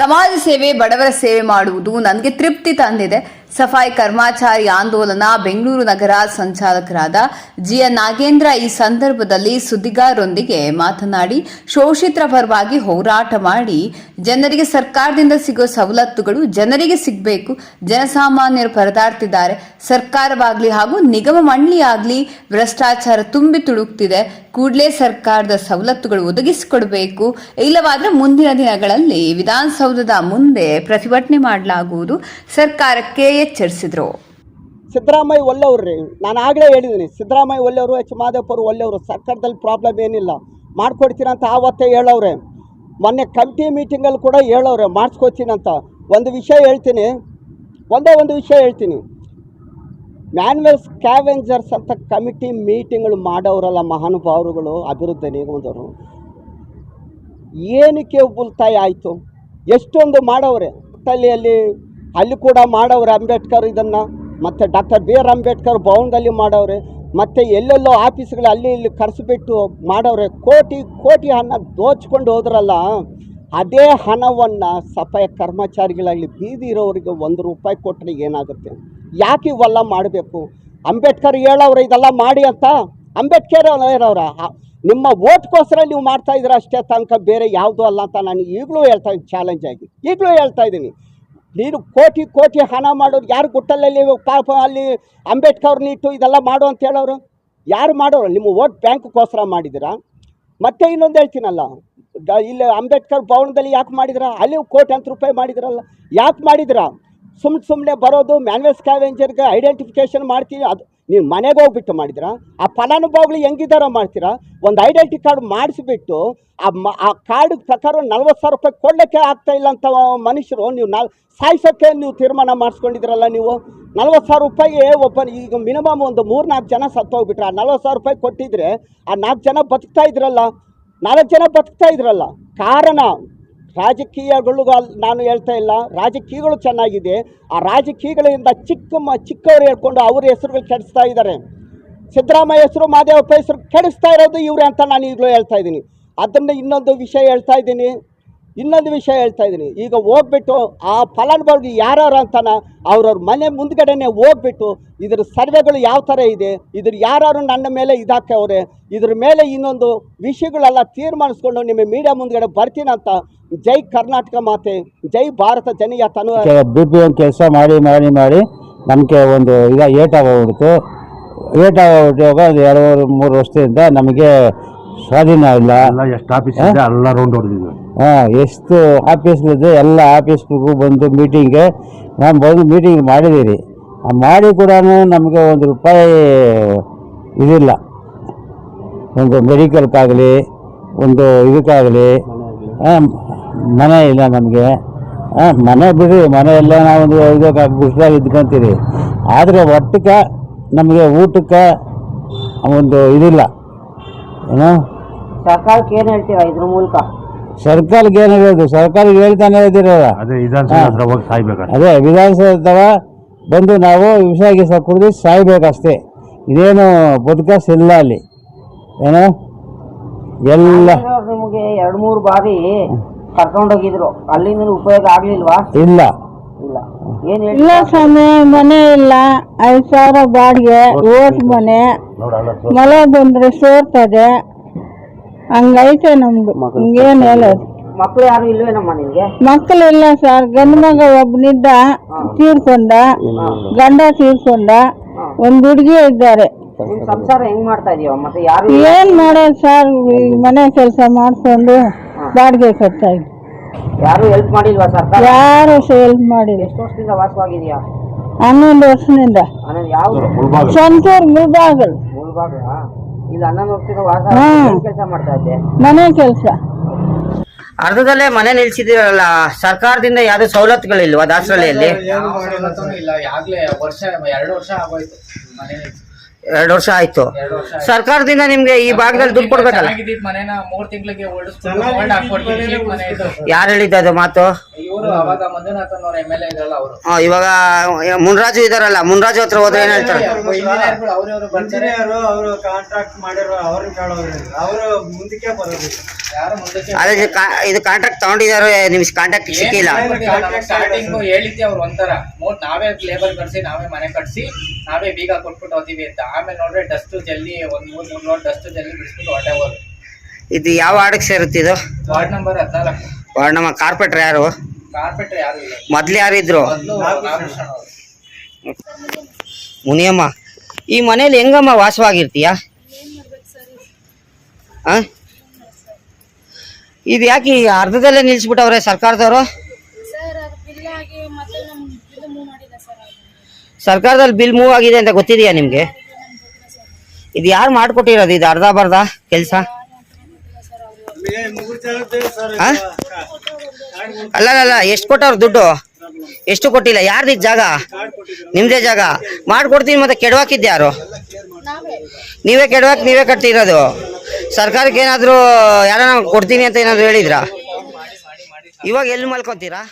ಸಮಾಜ ಸೇವೆ ಬಡವರ ಸೇವೆ ಮಾಡುವುದು ನನಗೆ ತೃಪ್ತಿ ತಂದಿದೆ. ಸಫಾಯಿ ಕರ್ಮಾಚಾರಿ ಆಂದೋಲನ ಬೆಂಗಳೂರು ನಗರ ಸಂಚಾಲಕರಾದ ಜಿಎನ್ ನಾಗೇಂದ್ರ ಈ ಸಂದರ್ಭದಲ್ಲಿ ಸುದ್ದಿಗಾರರೊಂದಿಗೆ ಮಾತನಾಡಿ, ಶೋಷಿತರ ಪರವಾಗಿ ಹೋರಾಟ ಮಾಡಿ, ಜನರಿಗೆ ಸರ್ಕಾರದಿಂದ ಸಿಗೋ ಸವಲತ್ತುಗಳು ಜನರಿಗೆ ಸಿಗಬೇಕು, ಜನಸಾಮಾನ್ಯರು ಪರದಾಡ್ತಿದ್ದಾರೆ. ಸರ್ಕಾರವಾಗಲಿ ಹಾಗೂ ನಿಗಮ ಮಂಡಳಿಯಾಗಲಿ ಭ್ರಷ್ಟಾಚಾರ ತುಂಬಿ ತುಳುಕ್ತಿದೆ. ಕೂಡಲೇ ಸರ್ಕಾರದ ಸವಲತ್ತುಗಳು ಒದಗಿಸಿಕೊಡಬೇಕು. ಇಲ್ಲವಾದರೆ ಮುಂದಿನ ದಿನಗಳಲ್ಲಿ ವಿಧಾನಸೌಧದ ಮುಂದೆ ಪ್ರತಿಭಟನೆ ಮಾಡಲಾಗುವುದು. ಸರ್ಕಾರಕ್ಕೆ ಎಚ್ಚರಿಸಿದರು. ಸಿದ್ದರಾಮಯ್ಯ ಒಳ್ಳೆಯವ್ರಿ ನಾನು ಆಗಲೇ ಹೇಳಿದ್ದೀನಿ ಸಿದ್ದರಾಮಯ್ಯ ಒಳ್ಳೆಯವರು, ಎಚ್. ಮಾದೇಪುರ ಒಳ್ಳೆಯವರು, ಸರ್ಕಾರದಲ್ಲಿ ಪ್ರಾಬ್ಲಮ್ ಏನಿಲ್ಲ. ಮಾಡ್ಕೊಡ್ತೀನಿ ಅಂತ ಆವತ್ತೇ ಹೇಳವ್ರೆ. ಮೊನ್ನೆ ಕಮಿಟಿ ಮೀಟಿಂಗಲ್ಲಿ ಕೂಡ ಹೇಳವ್ರೆ, ಮಾಡಿಸ್ಕೊಡ್ತೀನಿ ಅಂತ. ಒಂದು ವಿಷಯ ಹೇಳ್ತೀನಿ, ಒಂದೇ ಒಂದು ವಿಷಯ ಹೇಳ್ತೀನಿ. ಮ್ಯಾನ್ವೆಲ್ ಸ್ಕ್ಯಾವೆಂಜರ್ಸ್ ಅಂತ ಕಮಿಟಿ ಮೀಟಿಂಗ್ಗಳು ಮಾಡೋರಲ್ಲ ಮಹಾನುಭಾವರುಗಳು, ಅಭಿವೃದ್ಧಿ ನಿಗಮದವರು. ಏನಕ್ಕೆ ಉಲ್ತಾಯ ಆಯಿತು? ಎಷ್ಟೊಂದು ಮಾಡವ್ರೆ. ಅಲ್ಲಿ ಅಲ್ಲಿ ಕೂಡ ಮಾಡೋರು ಅಂಬೇಡ್ಕರ್ ಇದನ್ನು. ಮತ್ತು ಡಾಕ್ಟರ್ ಬಿ ಆರ್ ಅಂಬೇಡ್ಕರ್ ಭವನದಲ್ಲಿ ಮಾಡವ್ರೆ. ಮತ್ತು ಎಲ್ಲೆಲ್ಲೋ ಆಫೀಸ್ಗಳು ಅಲ್ಲಿ ಇಲ್ಲಿ ಕರೆಸಿಬಿಟ್ಟು ಮಾಡವ್ರೆ. ಕೋಟಿ ಕೋಟಿ ಹಣ ದೋಚ್ಕೊಂಡು ಹೋದ್ರಲ್ಲ, ಅದೇ ಹಣವನ್ನು ಸಫಾಯ ಕರ್ಮಚಾರಿಗಳಾಗಲಿ ಬೀದಿ ಇರೋರಿಗೆ ಒಂದು ರೂಪಾಯಿ ಕೊಟ್ಟರೆ ಏನಾಗುತ್ತೆ? ಯಾಕೆ ಇವೆಲ್ಲ ಮಾಡಬೇಕು? ಅಂಬೇಡ್ಕರ್ ಹೇಳೋರು ಇದೆಲ್ಲ ಮಾಡಿ ಅಂತ? ಅಂಬೇಡ್ಕರ್ ಇರೋರ ನಿಮ್ಮ ಓಟ್ಗೋಸ್ಕರ ನೀವು ಮಾಡ್ತಾ ಇದ್ರೆ ಅಷ್ಟೇ ತನಕ ಬೇರೆ ಯಾವುದೂ ಅಲ್ಲ ಅಂತ ನಾನು ಈಗಲೂ ಹೇಳ್ತಾ ಇದ್ದೀನಿ ಚಾಲೆಂಜ್ ಆಗಿ. ಈಗಲೂ ಹೇಳ್ತಾ ಇದ್ದೀನಿ. ನೀನು ಕೋಟಿ ಕೋಟಿ ಹಣ ಮಾಡೋರು ಯಾರು ಗುಟ್ಟಲಲ್ಲಿ ಪಾಪ ಅಲ್ಲಿ ಅಂಬೇಡ್ಕರ್ನ ಇಟ್ಟು ಇದೆಲ್ಲ ಮಾಡು ಅಂತ ಹೇಳೋರು? ಯಾರು ಮಾಡೋರು? ನಿಮ್ಮ ಓಟ್ ಬ್ಯಾಂಕ್ಗೋಸ್ಕರ ಮಾಡಿದಿರಾ ಮತ್ತೆ ಇನ್ನೊಂದು ಹೇಳ್ತೀನಲ್ಲ ಇಲ್ಲಿ ಅಂಬೇಡ್ಕರ್ ಭವನದಲ್ಲಿ ಯಾಕೆ ಮಾಡಿದ್ರ ಅಲ್ಲಿ ಕೋಟಿ ಅಂತ ರೂಪಾಯಿ ಮಾಡಿದ್ರಲ್ಲ ಯಾಕೆ ಮಾಡಿದ್ರ ಸುಮ್ಮನೆ ಸುಮ್ಮನೆ ಬರೋದು ಮ್ಯಾನ್ವೇಸ್ ಕ್ಯಾವೆಂಜರ್ಗೆ ಐಡೆಂಟಿಫಿಕೇಶನ್ ಮಾಡ್ತೀವಿ, ಅದು ನೀವು ಮನೆಗೆ ಹೋಗ್ಬಿಟ್ಟು ಮಾಡಿದ್ರ, ಆ ಫಲಾನುಭವಿಗಳು ಹೆಂಗಿದಾರ ಮಾಡ್ತೀರಾ, ಒಂದು ಐಡೆಂಟಿ ಕಾರ್ಡ್ ಮಾಡಿಸ್ಬಿಟ್ಟು ಆ ಮ, ಆ ಕಾರ್ಡ್ ಪ್ರಕಾರ ನಲ್ವತ್ತು ಸಾವಿರ ರೂಪಾಯಿ ಕೊಡಲಿಕ್ಕೆ ಆಗ್ತಾ ಇಲ್ಲ ಅಂತ ಮನುಷ್ಯರು, ನೀವು ನಾಲ್ ಸಾಯಿಸೋಕ್ಕೆ ನೀವು ತೀರ್ಮಾನ ಮಾಡಿಸ್ಕೊಂಡಿದ್ರಲ್ಲ ನೀವು? ನಲ್ವತ್ತು ಸಾವಿರ ರೂಪಾಯಿ ಒಬ್ಬ, ಈಗ ಮಿನಿಮಮ್ ಒಂದು ಮೂರು ನಾಲ್ಕು ಜನ ಸತ್ತೋಗ್ಬಿಟ್ರೆ ಆ ನಲ್ವತ್ತು ಸಾವಿರ ರೂಪಾಯಿ ಕೊಟ್ಟಿದ್ರೆ ಆ ನಾಲ್ಕು ಜನ ಬದುಕ್ತಾ ಇದ್ರಲ್ಲ? ನಾಲ್ಕು ಜನ ಬದುಕ್ತಾ ಇದ್ರಲ್ಲ? ಕಾರಣ ರಾಜಕೀಯಗಳು ನಾನು ಹೇಳ್ತಾ ಇಲ್ಲ. ರಾಜಕೀಯಗಳು ಚೆನ್ನಾಗಿದೆ. ಆ ರಾಜಕೀಯಗಳಿಂದ ಚಿಕ್ಕ ಮ ಚಿಕ್ಕವರು ಹೇಳ್ಕೊಂಡು ಅವ್ರ ಹೆಸರುಗಳು ಕೆಡಿಸ್ತಾ ಇದ್ದಾರೆ. ಸಿದ್ದರಾಮಯ್ಯ ಹೆಸರು, ಮಾದೇವಪ್ಪ ಹೆಸರು ಕೆಡಿಸ್ತಾ ಇರೋದು ಇವರೇ ಅಂತ ನಾನು ಈಗಲೂ ಹೇಳ್ತಾ ಇದ್ದೀನಿ. ಅದನ್ನು ಇನ್ನೊಂದು ವಿಷಯ ಹೇಳ್ತಾ ಇದ್ದೀನಿ. ಇನ್ನೊಂದು ವಿಷಯ ಹೇಳ್ತಾ ಇದ್ದೀನಿ. ಈಗ ಹೋಗ್ಬಿಟ್ಟು ಆ ಫಲಾನುಭವಿಗೆ ಯಾರ್ಯಾರು ಅಂತಾನ ಅವ್ರವ್ರ ಮನೆ ಮುಂದ್ಗಡೆನೆ ಹೋಗ್ಬಿಟ್ಟು ಇದ್ರ ಸರ್ವೆಗಳು ಯಾವ ಥರ ಇದೆ, ಇದ್ರ ಯಾರು ನನ್ನ ಮೇಲೆ ಇದಾಕವ್ರೆ ಇದ್ರ ಮೇಲೆ ಇನ್ನೊಂದು ವಿಷಯಗಳೆಲ್ಲ ತೀರ್ಮಾನಿಸ್ಕೊಂಡು ನಿಮ್ಮ ಮೀಡಿಯಾ ಮುಂದ್ಗಡೆ ಬರ್ತೀನಂತ ಜೈ ಕರ್ನಾಟಕ ಮಾತೆ, ಜೈ ಭಾರತ ಜನಿಯ ತನು ಪಿ ಎಂ ಕೆಲಸ ಮಾಡಿ ಮಾಡಿ ಮಾಡಿ ನಮಗೆ ಒಂದು ಈಗ ಏಟಾಗೋಗ್ಬಿಡ್ತು. ಏಟಾಗೋಗ್ಬಿಟ್ಟು ಒಂದು ಎರಡು ಮೂರು ವರ್ಷದಿಂದ ನಮಗೆ ಸ್ವಾಧೀನ ಇಲ್ಲ. ಎಲ್ಲ ಎಷ್ಟು ಆಫೀಸ್ ಇದೆ ಎಲ್ಲ ರೌಂಡ್ ಹೊಡೆದಿದ್ವಿ ಹಾಂ ಎಷ್ಟು ಎಲ್ಲ ಆಫೀಸ್ಗೂ ಬಂದು ಮೀಟಿಂಗ್ಗೆ ನಾನು ಬಂದು ಮೀಟಿಂಗ್ ಮಾಡಿದ್ದೀರಿ ಆ ಮಾಡಿ ಕೂಡ ನಮಗೆ ಒಂದು ರೂಪಾಯಿ ಇದಿಲ್ಲ. ಒಂದು ಮೆಡಿಕಲ್ಗಾಗಲಿ ಒಂದು ಇದಕ್ಕಾಗಲಿ ಮನೆ ಇಲ್ಲ ನಮಗೆ. ಮನೆ ಬಿಡಿ ಮನೆಯೆಲ್ಲ ನಾವೊಂದು ಇದಕ್ಕೆ ಗುಡ್ಸ್ದಾಗ ಇದ್ಕೊಂತೀರಿ. ಆದರೆ ಒಟ್ಟಕ್ಕೆ ನಮಗೆ ಊಟಕ್ಕೆ ಒಂದು ಇದಿಲ್ಲ. ಏನು ಸರ್ಕಾರಕ್ಕೆ ಏನ್ ಹೇಳ್ತೀರಾ ಇದ್ರ ಮೂಲಕ? ಸರ್ಕಾರಕ್ಕೆ ಏನು ಹೇಳೋದು ಸರ್ಕಾರಕ್ಕೆ ಹೇಳ್ತಾನೆ ಇದ್ದೀರಲ್ಲ ಅದೇ ವಿಧಾನಸಭೆ ಹತ್ರ ಹೋಗಿ ಸಾಯ್ಬೇಕಾದ್ರೆ ಅದೇ ವಿಧಾನಸೌಧ ಬಂದು ನಾವು ವಿಷ ಗಿಸ ಕುಡಿದು ಸಾಯ್ಬೇಕಷ್ಟೇ. ಇದೇನು ಬದುಕಸ್ ಇಲ್ಲ ಅಲ್ಲಿ. ಏನು? ಎಲ್ಲ ನಿಮಗೆ ಎರಡ್ ಮೂರು ಬಾರಿ ಕರ್ಕೊಂಡೋಗಿದ್ರು. ಅಲ್ಲಿಂದ ಉಪಯೋಗ ಆಗ್ಲಿಲ್ವಾ? ಇಲ್ಲ. ಇಲ್ಲ. ಏನ್ ಹೇಳಿ ಇಲ್ಲ ಸ್ವಾಮಿ ಮನೆ ಇಲ್ಲ. ಐದು ಸಾವಿರ ಬಾಡಿಗೆ ಓಟ್ ಮನೆ. ಮಳೆ ಬಂದ್ರೆ ಸೋರ್ತದೆ. ಹಂಗೈತೆ ನಮ್ದು. ಹಿಂಗೇನು ಹೇಳೋದು. ಮಕ್ಳು ಯಾರು ಇಲ್ವೇನಮ್ಮ ನಿನ್ಗೆ ಮಕ್ಕಳಿಲ್ಲ ಸರ್. ಗಂಡ ಮಗ ಒಬ್ಬನಿದ್ದ ತೀರ್ಕೊಂಡ ಗಂಡ ತೀರ್ಕೊಂಡ ಒಂದ್ ಹುಡುಗಿ ಇದ್ದಾರೆ. ನಿಮ್ ಸಂಸಾರ ಹೆಂಗ್ ಮಾಡ್ತಾ ಇದೀವ ಮತ್ತೆ ಯಾರು ಏನ್ ಮಾಡೋದು ಸರ್? ಈ ಮನೆ ಕೆಲಸ ಮಾಡ್ಕೊಂಡು ಬಾಡಿಗೆ ಕಟ್ತಾ ಇದ್ವಿ. ಯಾರು ಹೆಲ್ಪ್ ಮಾಡಿಲ್ವಾ ಸರ್ಕಾರ? ಯಾರು ಹೆಲ್ಪ್ ಮಾಡಿಲ್ಲ. ಎಷ್ಟು ವರ್ಷದಿಂದ ವಾಸವಾಗಿದೆಯಾ? ಹನ್ನೊಂದು ವರ್ಷದಿಂದ. ಅನ್ನೋದು ಯಾವ ಸ್ವಂತೂರು ಮುಳ್ಬಾಗಲ್. ಇಲ್ಲಿ ಹನ್ನೊಂದು ವಾಸ. ಕೆಲಸ ಮಾಡ್ತಾ ಇದ್ದೆ? ಮನೆ ಕೆಲಸ. ಅರ್ಧದಲ್ಲೇ ಮನೆ ನಿಲ್ಸಿದಿರಲ್ಲ ಸರ್ಕಾರದಿಂದ ಯಾವ್ದು ಸವಲತ್ತುಗಳಿಲ್ವಾ ದಾಸರಳ್ಳಿಯಲ್ಲಿ? ಎರಡು ವರ್ಷ ಆಗೋಯ್ತು ಮನೆ ಎರಡು ವರ್ಷ ಆಯ್ತು. ಸರ್ಕಾರದಿಂದ ನಿಮ್ಗೆ ಈ ಭಾಗದಲ್ಲಿ ದುಡ್ಡು ಕೊಡ್ಬೇಕಲ್ಲ? ಯಾರು ಹೇಳಿದ್ದು ಅದು ಮಾತು? ಅಯ್ಯೋ ಇವರು ಅವಾಗ ಮಂಜುನಾಥನ್ ಅವ್ರ ಎಂ ಎಲ್ ಎ ಇದ್ರಲ್ಲ ಅವರು. ಆ, ಇವಾಗ ಮುನ್ರಾಜು ಇದಾರಲ್ಲ ಮುನ್ರಾಜು ಹತ್ರ ಹೋದ್ರೆ ಏನ್ ಹೇಳ್ತಾರೆ? ಇಂಜಿನಿಯರ್ಗಳು ಅವ್ರವ್ರು ಬರ್ತಾರೆ? ಅವರು ಕಾಂಟ್ರಾಕ್ಟ್ ಮಾಡಿರೋ ಅವ್ರನ್ನ ಅವರು ಮುಂದಕ್ಕೆ ಬರೋದಿಲ್ಲ ಯಾರು ಮುಂದಕ್ಕೆ ಅದೇ ಇದು ಕಾ- ಇದು ಕಾಂಟ್ರಾಕ್ಟ್ ತಗೊಂಡಿದ್ದಾರೆ ನಿಮ್ಗೆ ಕಾಂಟ್ರಾಕ್ಟ್ ಸಿಕ್ಕಿಲ್ಲ? ಸ್ಟಾರ್ಟಿಂಗ್ ಹೇಳಿದ್ದೆ ಅವ್ರು ಒಂಥರ. ನಾವೇ ಲೇಬರ್ ಕಟ್ಸಿ ನಾವೇ ಮನೆ ಕಟ್ಸಿ ನಾವೇ ಬೀಗ ಕೊಟ್ಬಿಟ್ಟು ಹೋಗ್ತೀವಿ ಅಂತ. ಆಮೇಲೆ ನೋಡ್ರೆ ಡಸ್ಟ್ ಜಲ್ಲಿ ಒಂದ್ ಮೂರ್ ಮೂರ್ ಲೋಡ್ ಡಸ್ಟ್ ಜಲ್ಲಿ ಬಿಡಿಸ್ಬಿಟ್ಟು ಹೊಟ್ಟೆ ಹೋದ್ರು. ಇದು ಯಾವ ವಾರ್ಡ್ಗೆ ಸೇರುತ್ತೆ ಇದು? ವಾರ್ಡ್ ನಂಬರ್ ಹದಿನಾಲ್ಕು. ವಾರ್ಡ್ ನಮ್ಮ ಕಾರ್ಪೆಟ್ರ್ ಯಾರು? ಕಾರ್ಪೆಟ್ರ್ ಯಾರು ಇಲ್ಲ. ಮೊದ್ಲು ಯಾರಿದ್ರು ಮೊದ್ಲು ನಾಗಭೂಷಣ್ ಅವರು. ಮುನಿಯಮ್ಮ ಈ ಮನೇಲಿ ಹೆಂಗಮ್ಮ ವಾಸವಾಗಿರ್ತೀಯ? ಆ? ಇದು ಯಾಕೆ ಈ ಅರ್ಧದಲ್ಲೇ ನಿಲ್ಸ್ಬಿಟ್ಟವ್ರೆ ಸರ್ಕಾರದವರು? ಸರ್ ಅದು ಬಿಲ್ ಆಗಿ ಮತ್ತೆ ನಮ್ಮ ಇದು ಮೂವ್ ಮಾಡಿಲ್ಲ ಸರ್ ಅದು ಸರ್ಕಾರದಲ್ಲಿ ಬಿಲ್ ಮೂವ್ ಆಗಿದೆ ಅಂತ ಗೊತ್ತಿದೆಯಾ ನಿಮ್ಗೆ? ಇದು ಯಾರು ಮಾಡಿಕೊಟ್ಟಿರೋದು? ಇದು ಅರ್ಧ ಬರ್ಧ ಕೆಲಸ? ಅಲ್ಲ ಅಲ್ಲ ಎಷ್ಟು ಕೊಟ್ಟವ್ರು ದುಡ್ಡು? ಎಷ್ಟು ಕೊಟ್ಟಿಲ್ಲ, ಯಾರ್ದು ಜಾಗ? ನಿಮ್ದೇ ಜಾಗ? ಮಾಡ್ಕೊಡ್ತೀನಿ ಮತ್ತೆ ಕೆಡವಾಕಿದ್ಯಾರು ನೀವೇ ಕೆಡವಾಕ್, ನೀವೇ ಕಟ್ಟಿರೋದು ಸರ್ಕಾರಕ್ಕೆ ಏನಾದ್ರೂ ಯಾರನ್ನ ಕೊಡ್ತೀನಿ ಅಂತ ಏನಾದ್ರು ಹೇಳಿದ್ರಾ? ಇವಾಗ ಎಲ್ಲಿ ಮಲ್ಕೊಂತೀರಾ?